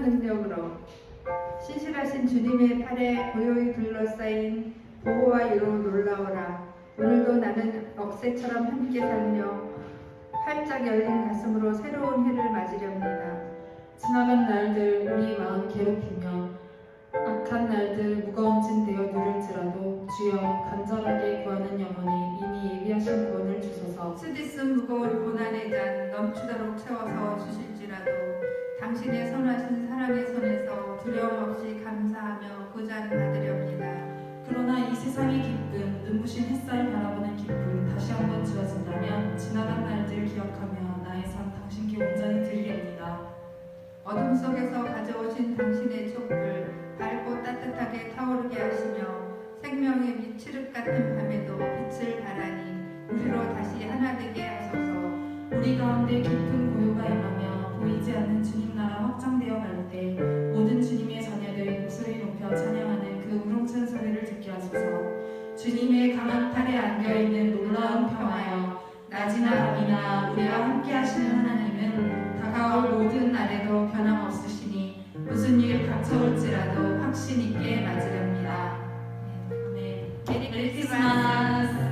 능력으로 신실하신 주님의 팔에 고요히 둘러싸인 보호와 위로 놀라워라. 오늘도 나는 억새처럼 함께 살며 활짝 열린 가슴으로 새로운 해를 맞으렵니다. 지나간 날들 우리 마음 괴롭히며 악한 날들 무거운 짐 되어 누를지라도 주여 간절하게 구하는 영혼이 이미 예비하신 구원을 주소서 쓰디쓴 무거운 고난의 잔 넘치도록 채워서 주실지라도 당신의 선하신 사랑의 손에서 두려움 없이 감사하며 그잔 받으렵니다. 그러나 이 세상의 기쁨 눈부신 햇살 바라보는 기쁨 다시 한번 주어진다면 지나간 날들 기억하며 나의 삶 당신께 온전히 드리렵니다 어둠 속에서 가져오신 당신의 촛불 밝고 따뜻하게 타오르게 하시며 생명의 빛 칠흑 같은 밤에도 빛을 발하니 우리로 다시 하나 되게 하소서 우리 가운데 깊은 고요가 임하며 보이지 않는 주님 나라 확장되어 갈 때 모든 주님의 자녀들 목소리 높여 찬양하는 그 우렁찬 소리를 듣게 하소서. 주님의 강한 팔에 안겨있는 놀라운 평화여 낮이나 밤이나 우리와 함께 하시는 하나님은 다가올 모든 날에도 변함없으시니 무슨 일 닥쳐올지라도 확신 있게 맞으렵니다. 아멘 메리 크리스마스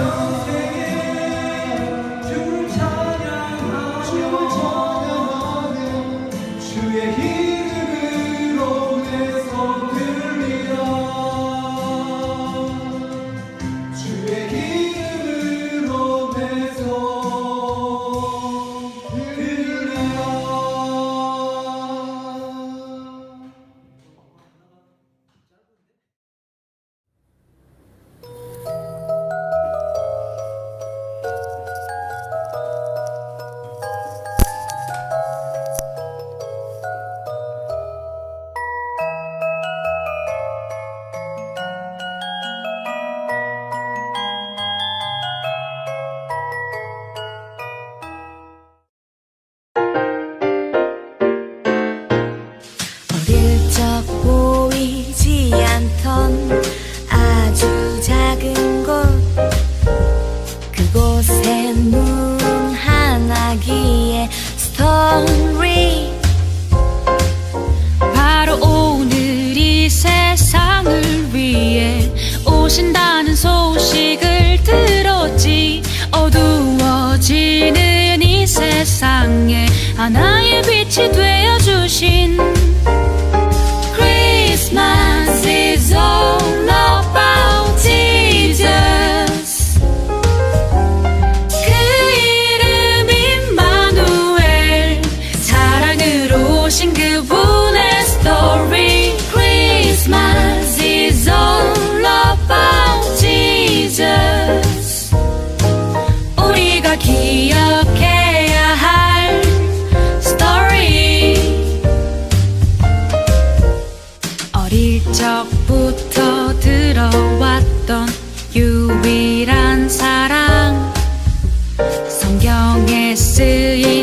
know. cantando. 어릴 적부터 들어왔던 유일한 사랑. 성경에 쓰인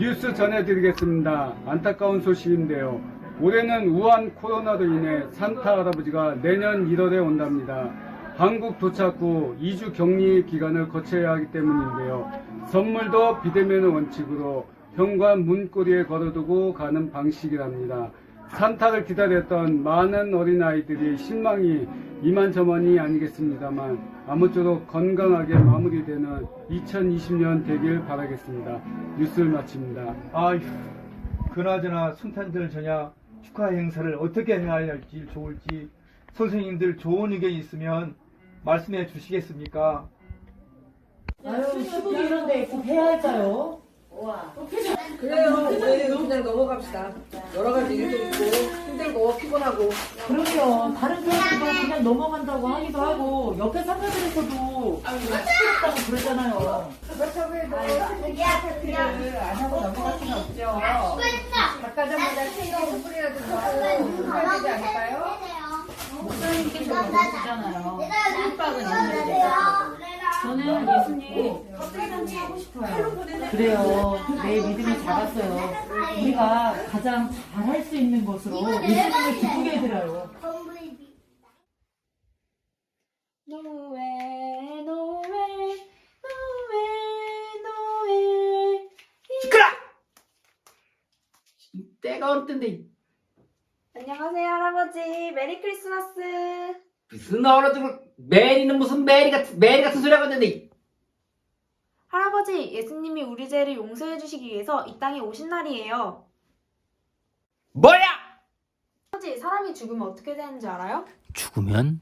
뉴스 전해드리겠습니다. 안타까운 소식인데요. 올해는 우한 코로나로 인해 산타 할아버지가 내년 1월에 온답니다. 한국 도착 후 2주 격리 기간을 거쳐야 하기 때문인데요. 선물도 비대면 원칙으로 현관 문고리에 걸어두고 가는 방식이랍니다. 산타를 기다렸던 많은 어린아이들이 신망이 이만저만이 아니겠습니다만 아무쪼록 건강하게 마무리되는 2020년 되길 바라겠습니다. 뉴스를 마칩니다. 아휴, 그나저나 순탄절 전야 축하 행사를 어떻게 해야 할지 좋을지 선생님들 좋은 의견이 있으면 말씀해 주시겠습니까? 아유, 시국이 이런 데 꼭 해야 할까요? 그래요. 우리는 그냥 넘어갑시다. 여러 가지 일도 있고 힘들고 피곤하고 그럼요. 다른 사람들은 그냥 넘어간다고 하기도 하고, 옆에 상가들에서도 시끄럽다고 그러잖아요. 그렇다고 해도 생일 파티를 안 하고 넘어갈 수는 없죠. 생일 뿌리라도 하고 해야 되지 않을까요? 목사님께서 그러시잖아요. 깜빡은 있는데. 저는 예수님 껍데기 하고 싶어요. 그래요. 내 믿음이 작았어요. 우리가 가장 잘할 수 있는 것으로 예수님을 기쁘게 해드려요. 노에 노에 노에 노에 때가 어느 때인데 안녕하세요 할아버지 메리 크리스마스 무슨 어른들 메리는 무슨 메리 같은 메리 같은 소리 하고 있는데. 할아버지 예수님이 우리 죄를 용서해 주시기 위해서 이 땅에 오신 날이에요. 뭐야? 할아버지 사람이 죽으면 어떻게 되는지 알아요? 죽으면?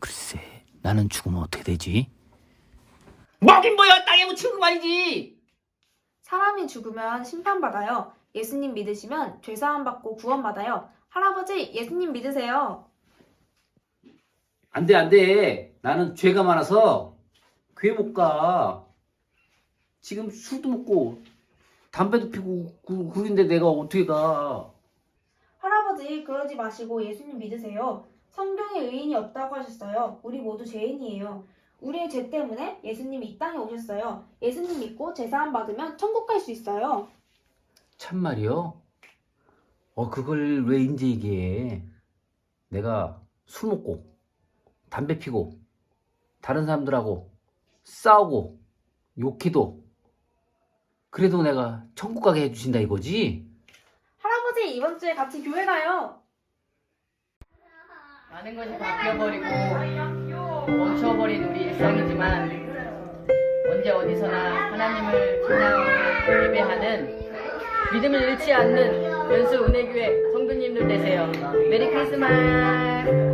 글쎄 나는 죽으면 어떻게 되지? 뭐긴 뭐야 땅에 묻힌 거 말이지. 사람이 죽으면 심판받아요. 예수님 믿으시면 죄사함 받고 구원받아요. 할아버지 예수님 믿으세요 안 돼 안 돼 나는 죄가 많아서 교회 못 가 지금 술도 먹고 담배도 피고 그, 그런데 내가 어떻게 가 할아버지 그러지 마시고 예수님 믿으세요. 성경에 의인이 없다고 하셨어요. 우리 모두 죄인이에요. 우리의 죄 때문에 예수님이 이 땅에 오셨어요. 예수님 믿고 제사함 받으면 천국 갈 수 있어요. 참말이요? 어 그걸 왜 인제 얘기해 내가 술 먹고 담배 피고 다른 사람들하고 싸우고 욕해도 그래도 내가 천국 가게 해주신다 이거지? 할아버지 이번 주에 같이 교회 가요. 많은 것이 바뀌어버리고 멈춰버린 우리 일상이지만 언제 어디서나 하나님을 찬양하고 예배하는 믿음을 잃지 않는 연수 은혜교회 성도님들 되세요. 메리 크리스마스.